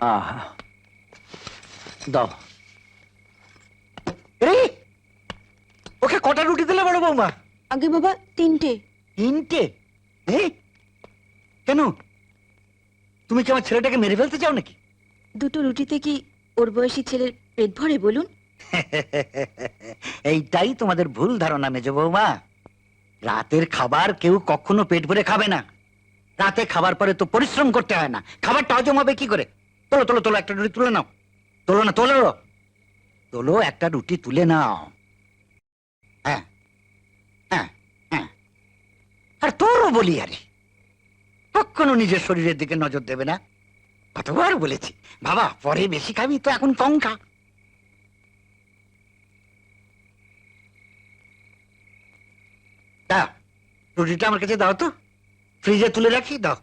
আহা দাও। রে ওকে কটা রুটি দিলে বড় বৌমা? আগে বাবা তিনটে। তিনটে? এ? কেন? তুমি কি আমার ছেলেটাকে মেরে ফেলতে চাও নাকি? দুটো রুটিতে কি ওর বয়সী ছেলের পেট ভরে বলুন? এইটাই তোমাদের ভুল ধারণা মেজ বৌমা। রাতের খাবার কেউ কখনো পেট ভরে খাবে না। রাতে খাবার পরে তো পরিশ্রম করতে হয় না। খাবারটা হজম হবে কি করে? তোলো তোলো তোলো, একটা রুটি তুলে নাও। তোলো না, তোলো। তোলো, একটা রুটি তুলে নাও। হ্যাঁ হ্যাঁ হ্যাঁ। আর তোরও বলি আরে, কখনো নিজের শরীরের দিকে নজর দেবে না। কতবার বলেছি, বাবা, পরে বেশি খাবি তো এখন কম খা। রুটিটা আমার কাছে দাও তো। ফ্রিজে তুলে রাখি, দাও।